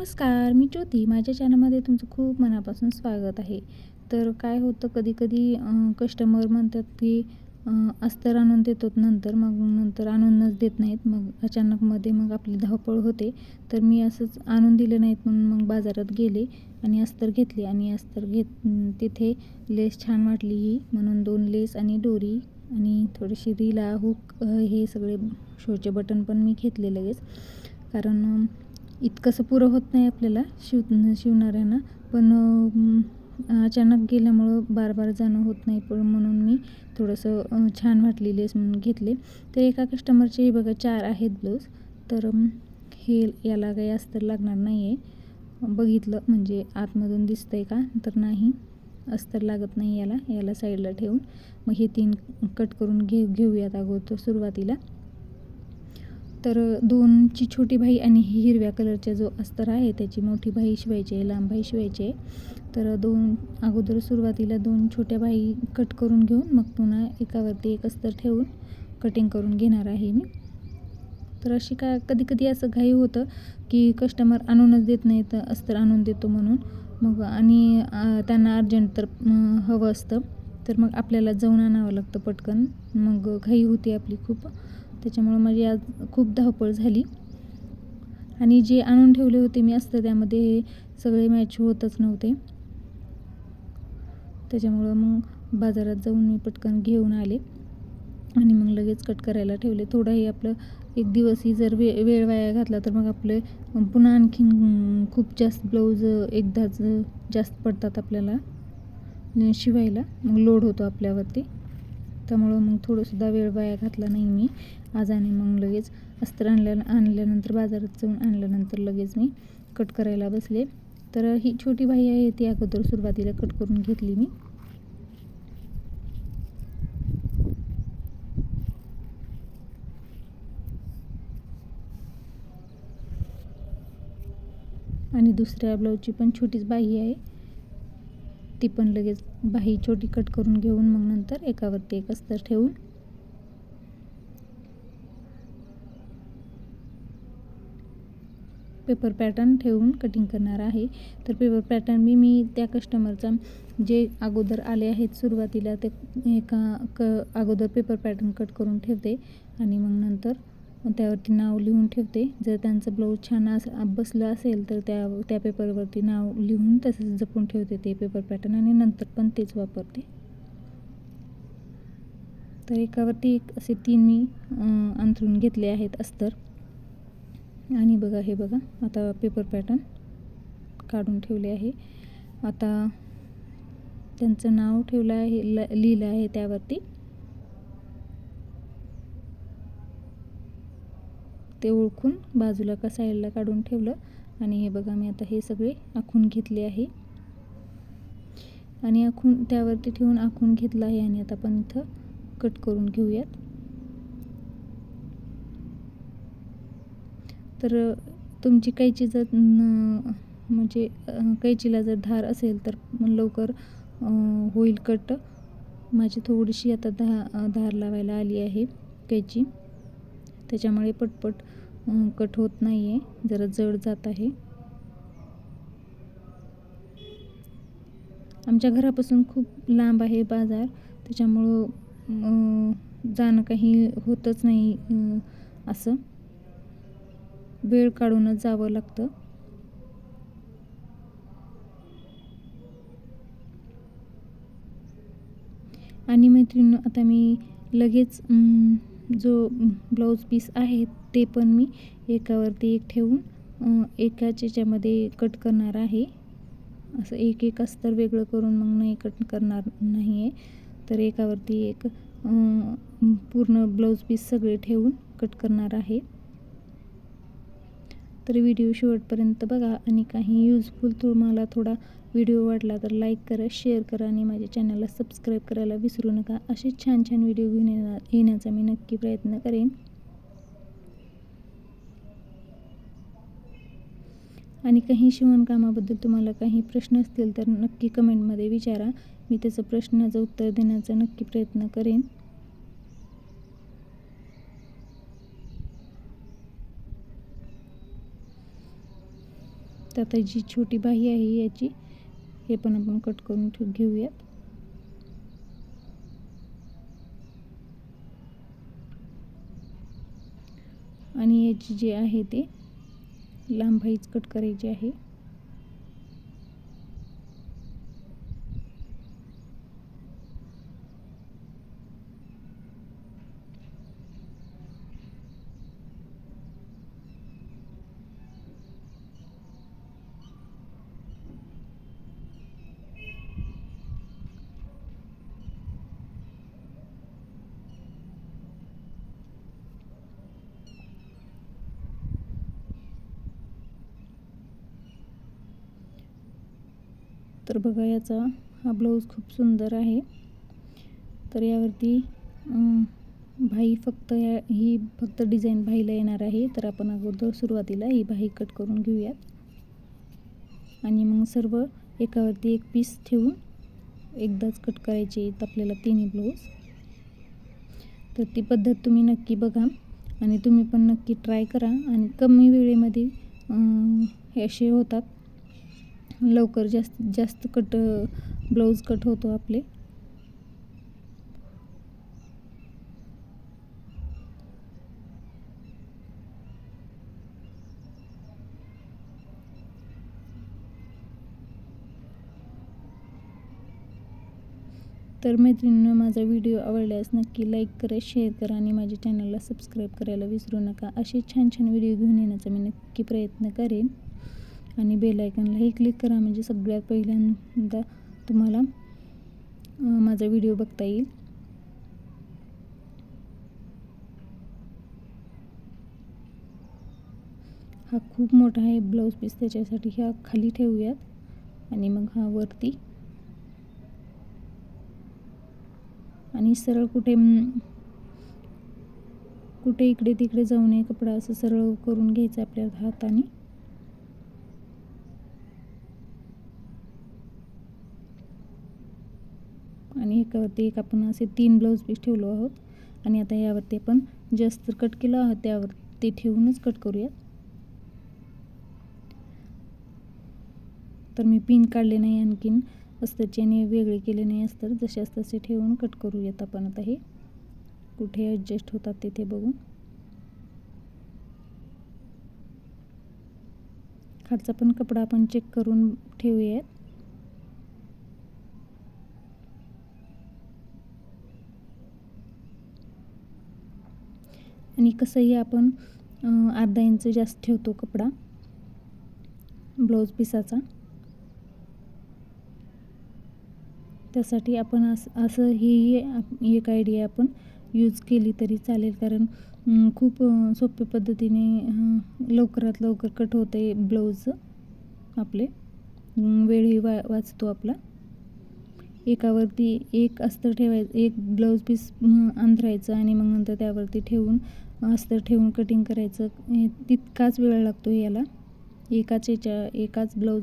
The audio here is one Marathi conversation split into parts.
नमस्कार मी ज्योती. माझ्या चॅनलमध्ये तुमचं खूप मनापासून स्वागत आहे. तर काय होतं कधी कधी कस्टमर म्हणतात की अस्तर आणून देतात नंतर मग नंतर आणूनच देत नाहीत. मग अचानकमध्ये मग आपली धावपळ होते. तर मी असंच आणून दिले नाहीत म्हणून मग बाजारात गेले आणि अस्तर घेतली. आणि अस्तर घेत तिथे लेस छान वाटली ही. म्हणून दोन लेस आणि दोरी आणि थोडीशी रिला हुक हे सगळे शोचे बटन पण मी घेतले लगेच. कारण इतकंसं पुरं होत नाही आपल्याला शिव शिवणाऱ्यांना. पण अचानक गेल्यामुळं बार बार जाणं होत नाही पण म्हणून मी थोडंसं छान वाटली म्हणून घेतले. तर एका कस्टमरचे हे बघा चार आहेत ब्लाऊज तर हे याला काही अस्तर लागणार नाही आहे बघितलं म्हणजे आतमधून दिसतंय का? तर नाही. अस्तर लागत नाही याला. याला साईडला ठेवून. मग हे तीन कट करून घे घेऊयात अगोदर सुरुवातीला. तर दोनची छोटी बाई आणि ही हिरव्या कलरचा जो अस्तर आहे त्याची मोठी बाई शिवायची आहे लांब बाई शिवायची आहे. तर दोन अगोदर सुरुवातीला दोन छोट्या बाई कट करून घेऊन मग पुन्हा एकावरती एक अस्तर ठेवून कटिंग करून घेणार आहे मी. तर अशी का कधी कधी असं घाई होतं की कस्टमर आणूनच देत नाही तर अस्तर आणून देतो म्हणून. मग आणि त्यांना अर्जंट तर हवं असतं. तर मग आपल्याला जाऊन आणावं लागतं पटकन. मग घाई होती आपली खूप. त्याच्यामुळं माझी आज खूप धावपळ झाली. आणि जे आणून ठेवले होते मी असतं त्यामध्ये हे सगळे मॅच होतच नव्हते. त्याच्यामुळं मग बाजारात जाऊन मी पटकन घेऊन आले. आणि मग लगेच कट करायला ठेवले. थोडंही आपलं एक दिवसही जर वे वेळ वाया घातला तर मग आपले पुन्हा आणखीन खूप जास्त ब्लाऊज एकदाच जास्त पडतात आपल्याला. शिवायला. मग लोड होतो आपल्यावरती. त्यामुळं मग थोडंसुद्धा वेळ वाया घातला नाही मी. आज आणि मग लगेच अस्त्र आणल्या आणल्यानंतर बाजारात जाऊन आणल्यानंतर लगेच मी कट करायला बसले. तर ही छोटी बाई आहे ती अगोदर सुरुवातीला कट करून घेतली मी. आणि दुसऱ्या ब्लाऊजची पण छोटीच बाही आहे. ती पण लगेच बाही छोटी कट करून घेऊन मग नंतर एकावरती एक अस्तर ठेवून. पेपर पॅटर्न ठेवून कटिंग करणार आहे. तर पेपर पॅटर्न मी मी त्या कस्टमरचा जे अगोदर आले आहेत सुरुवातीला ते एका क अगोदर पेपर पॅटर्न कट करून ठेवते आणि मग नंतर त्यावरती नाव लिहून ठेवते. जर त्यांचं ब्लाऊज छान अस बसलं असेल तर त्या त्या पेपरवरती नाव लिहून तसंच जपून ठेवते ते पेपर पॅटर्न आणि नंतर पण तेच वापरते. तर एकावरती एक असे तीन मी अंथरून घेतले आहेत अस्तर. आणि बघा हे बघा आता पेपर पॅटर्न काढून ठेवले आहे. आता त्यांचं नाव ठेवलं आहे ल लिहिलं आहे त्यावरती. ते ओळखून बाजूला का साईडला काढून ठेवलं. आणि हे बघा मी आता हे सगळे आखून घेतले आहे. आणि आखून त्यावरती ठेवून आखून घेतलं आहे आणि आता आपण इथं कट करून घेऊयात. तर तुमची कैची जर म्हणजे कैचीला जर धार असेल तर लवकर होईल कट. माझी थोडीशी आता धा धार लावायला आली आहे कैची. त्याच्यामुळे पटपट कट होत नाही आहे जरा जड जात आहे. आमच्या घरापासून खूप लांब आहे बाजार. त्याच्यामुळं जाणं काही होतच नाही असं. वेळ काढूनच जावं लागतं. आणि मैत्रिणी आता मी लगेच जो ब्लाऊज पीस आहे ते पण मी एकावरती एक ठेवून अं, एकाच याच्यामध्ये कट करणार आहे. असं एक एक अस्तर वेगळं करून मग नाही कट करणार नाही आहे तर एकावरती एक पूर्ण ब्लाऊज पीस सगळे ठेवून कट करणार आहे. तर व्हिडिओ शेवटपर्यंत बघा आणि काही यूजफुल तुम्हाला थोडा व्हिडिओ वाटला तर लाईक करा शेअर करा आणि माझ्या चॅनलला सबस्क्राईब करायला विसरू नका. असे छान छान व्हिडिओ घेऊन येणार येण्याचा मी नक्की प्रयत्न करेन. आणि काही शिवणकामाबद्दल तुम्हाला काही प्रश्न असतील तर नक्की कमेंटमध्ये विचारा. मी त्याचं प्रश्नाचं उत्तर देण्याचा नक्की प्रयत्न करेन तर आता जी छोटी बाही आहे याची हे पण आपण कट करून ठेव घेऊयात. आणि याची जी आहे ते लांबाईच कट करायची आहे. तर बघा याचा हा ब्लाऊज खूप सुंदर आहे. तर यावरती भाई फक्त या ही फक्त डिझाईन भाईला येणार आहे. तर आपण अगोदर सुरुवातीला ही भाई कट करून घेऊयात. आणि मग सर्व एकावरती एक पीस ठेवून एकदाच कट करायचे आहेत आपल्याला तिन्ही ब्लाऊज तर ती पद्धत तुम्ही नक्की बघा आणि तुम्ही पण नक्की ट्राय करा. आणि कमी वेळेमध्ये हे असे होतात. लवकर जास्तीत जास्त कट ब्लाऊज कट होतो आपले. तर मैत्रिणींना माझा व्हिडिओ आवडल्यास नक्की लाईक करा शेअर करा आणि माझ्या चॅनलला सबस्क्राईब करायला विसरू नका. असे छान छान व्हिडिओ घेऊन येण्याचा मी नक्की प्रयत्न करेन. आणि बेल आयकॉनलाही क्लिक करा. म्हणजे सगळ्यात पहिल्यांदा तुम्हाला माझा व्हिडिओ बघता येईल. हा खूप मोठा आहे ब्लाऊज पीस त्याच्यासाठी ह्या खाली ठेवूयात. आणि मग हा वरती. आणि सरळ कुठे कुठे इकडे तिकडे जाऊ नये कपडा असं सरळ करून घ्यायचा आपल्या हाताने. आणि एकावरती एक आपण असे तीन ब्लाऊज पीस ठेवलो आहोत. आणि आता यावरती आपण जास्त कट केलं आहोत त्यावर ते ठेवूनच कट करूयात. तर मी पिन काढले नाही आणखीन अस्तरचे आणि वेगळे केले नाही अस्तर. जसे तसे ठेवून कट करूयात आपण आता हे. कुठे ॲडजस्ट होतात तिथे बघून. खालचा पण कपडा आपण चेक करून ठेवूयात. आणि कसंही आपण अर्धा इंच जास्त ठेवतो कपडा. ब्लाऊज पिसाचा. त्यासाठी आपण असं असं ही आप- एक आयडिया आपण यूज केली तरी चालेल. कारण खूप सोप्या पद्धतीने लवकरात लवकर कट होते ब्लाऊज आपले. वेळही वा वाचतो आपला. एकावरती एक अस्तर ठेवायचं एक ब्लाऊज पीस अंतरायचं आणि मग नंतर त्यावरती ठेवून अस्तर ठेवून कटिंग करायचं हे तितकाच वेळ लागतो याला. एकाच याच्या एकाच ब्लाऊज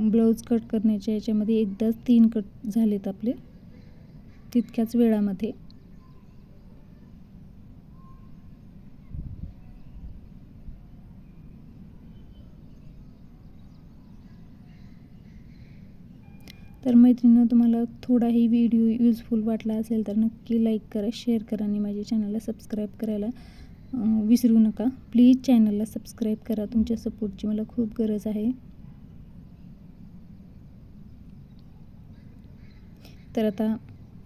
ब्लाऊज कट करण्याच्या याच्यामध्ये एकदाच तीन कट झालेत आपले. तितक्याच वेळामध्ये. तर मैत्रिणीनं तुम्हाला थोडाही व्हिडिओ यूजफुल वाटला असेल तर नक्की लाईक करा शेअर करा आणि माझ्या चॅनलला सबस्क्राईब करायला विसरू नका. प्लीज चॅनलला सबस्क्राईब करा. तुमच्या सपोर्टची मला खूप गरज आहे. तर आता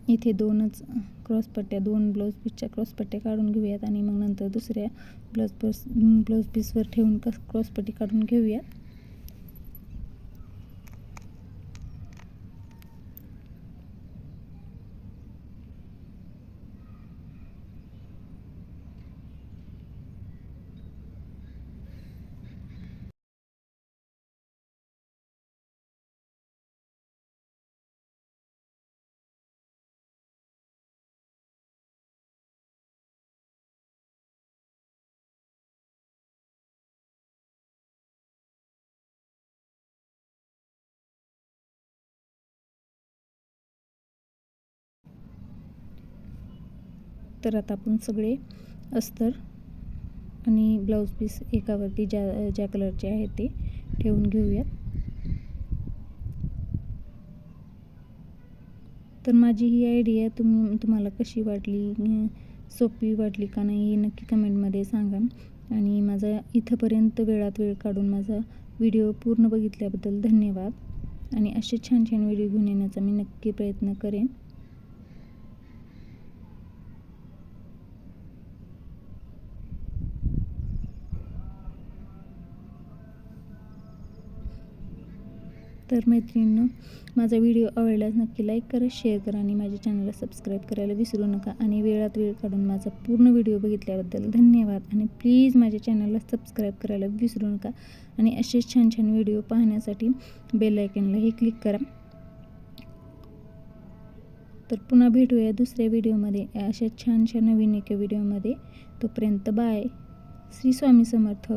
इथे दोनच क्रॉसपट्ट्या दोन ब्लाऊज पीसच्या क्रॉसपट्ट्या काढून घेऊयात आणि मग नंतर दुसऱ्या ब्लाऊज पीस ब्लाऊज पीसवर ठेवून कस क्रॉसपट्टी काढून घेऊयात. तर आता आपण सगळे अस्तर आणि ब्लाऊज पीस एकावरती ज्या ज्या कलरचे आहे ते ठेवून घेऊयात. तर माझी ही आयडिया तुम्ही तुम्हाला कशी वाटली सोपी वाटली का नाही हे नक्की कमेंटमध्ये सांगा. आणि माझा इथंपर्यंत वेळात वेळ काढून माझा व्हिडिओ पूर्ण बघितल्याबद्दल धन्यवाद. आणि असे छान छान व्हिडिओ घेऊन येण्याचा मी नक्की प्रयत्न करेन. तर मैत्रिणींनो माझा व्हिडिओ आवडल्यास नक्की लाईक करा शेअर करा आणि माझ्या चॅनलला सबस्क्राईब करायला विसरू नका आणि वेळात वेळ काढून माझा पूर्ण व्हिडिओ बघितल्याबद्दल धन्यवाद. आणि प्लीज माझ्या चॅनलला सबस्क्राईब करायला विसरू नका आणि असेच छान छान व्हिडिओ पाहण्यासाठी बेल आयकनलाही क्लिक करा. तर पुन्हा भेटूया दुसऱ्या व्हिडिओमध्ये. अशा छान छान नवीन एका व्हिडिओमध्ये. तोपर्यंत बाय. श्री स्वामी समर्थ.